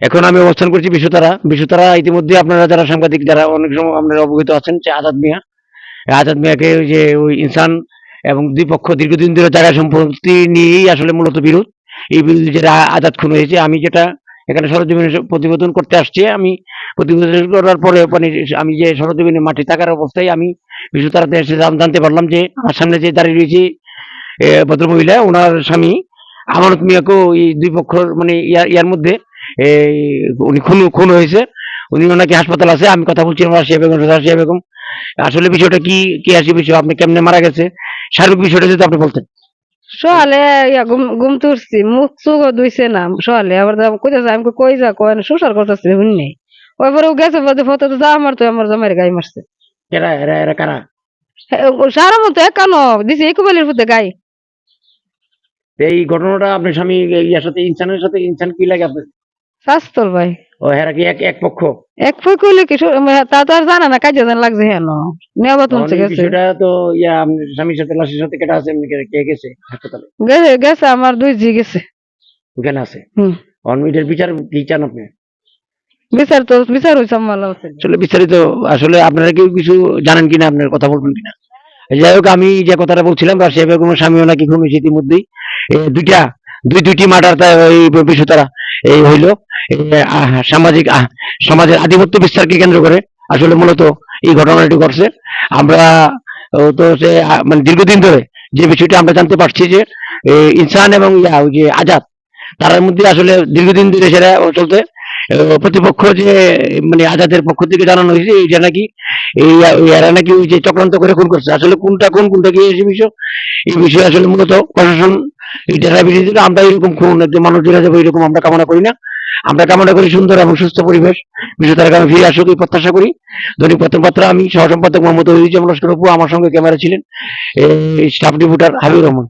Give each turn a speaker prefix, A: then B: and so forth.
A: এখন আমি অবস্থান করছি বিশ্বতারা বিশ্বতারা ইতিমধ্যে আপনারা যারা সাংবাদিক, যারা অনেক সময় আপনারা অবগত আছেন যে আজাদ মিয়া, আজাদ মিয়াকে যে ওই ইনসান এবং দুই পক্ষ দীর্ঘদিন ধরে জায়গা সম্পত্তি নিয়েই আসলে মূলত বিরোধ। এই বিরোধী যেটা আজাদ খুন হয়েছে, আমি যেটা এখানে সরজমিনে প্রতিবেদন করতে আসছি, আমি প্রতিবেদন করার পরে মানে আমি যে সরজমিনে মাঠে থাকার অবস্থায় আমি বিশ্বতারাতে এসে জান- জানতে পারলাম যে আমার সামনে যে দাঁড়িয়ে রয়েছে ভদ্রমহিলা, ওনার স্বামী। আমানত মিয়াকেও এই দুই পক্ষর মানে ইয়ার ইয়ার মধ্যে এই উনি খুন খুন হয়েছে উনি ওনাকে হাসপাতাল আছে আমি কথা বলছিলাম রাশিয়া বেগম রাশিয়া বেগম। আসলে বিষয়টা কি কি আসে বিষয়? আপনি কেমনে মারা গেছে? সার্বিক বিষয়টা যদি আপনি বলতেন।
B: সকালে ঘুম ঘুম তুলছি মুখ চুখ ধুইছে না সকালে আবার কইতেছে আমি কই, কই যা কয় না সুসার করতেছে শুননি? ওই পরে ও গেছে বলতে ফটো তো যা মারতো আমার জামাইয়ের গাই মারছে।
A: এরা এরা এরা কারা?
B: সারা মতো একানো দিছে ইকুবালির ফুটে গাই
A: এই ঘটনাটা আপনার স্বামী ইয়ার সাথে ইনসানের সাথে ইনসান কি লাগে আপনার?
B: শাস্তর ভাই।
A: ও হেরা কি এক এক পক্ষ
B: এক পক্ষ কইলে কি মানে তা তো আর জানা না কাজে জান লাগছে হেন। নেওয়া
A: এই
B: গেছে।
A: বিষয়টা তো ইয়া স্বামীর সাথে লাশের সাথে কেটে আছে এমনি কে- গেছে হাসপাতালে?
B: গেছে গেছে আমার দুই জি গেছে।
A: ওখানে আছে?
B: হুম।
A: অনমিটের বিচার কি চান আপনি?
B: বিচার তো বিচার হয়েছে আমার
A: আসলে বিস্তারিত আসলে আপনারা কেউ কিছু জানেন কিনা আপনার কথা বলবেন কিনা? যাই হোক আমি যে কথাটা বলছিলাম রাশিয়া বেগমের স্বামীও নাকি হয়েছে ইতিমধ্যেই। দুইটা দুই দুইটি মার্ডার এই বিষয় তারা এই হইল। এই, সামাজিক সমাজের আধিপত্য বিস্তারকে কেন্দ্র করে আসলে মূলত এই ঘটনাটি ঘটছে। আমরা তো সে মানে দীর্ঘদিন ধরে যে বিষয়টা আমরা জানতে পারছি যে ইনসান এবং ইয়া, ওই যে আজাদ তার মধ্যে আসলে দীর্ঘদিন ধরে সেটা চলতে প্রতিপক্ষ যে মানে আজাদের পক্ষ থেকে জানানো হয়েছে যে নাকি এই এরা নাকি ওই যে চক্রান্ত করে খুন করছে। আসলে কোনটা কোন কোনটা কি এই বিষয় এই বিষয়ে আসলে মূলত প্রশাসন দিলে আমরা এরকম খুন মানুষ জেলা যাব এরকম আমরা কামনা করি না। আমরা কামনা করি সুন্দর এবং সুস্থ পরিবেশ। বিশ্ব কারণে ফিরে আসুক, এই প্রত্যাশা করি। ধনী প্রথম পাত্র আমি, সহসম্পাদক মোহাম্মদ লস্কর আমার সঙ্গে ক্যামেরা ছিলেন, এই স্টাফ রিপোর্টার হাবিব রহমান।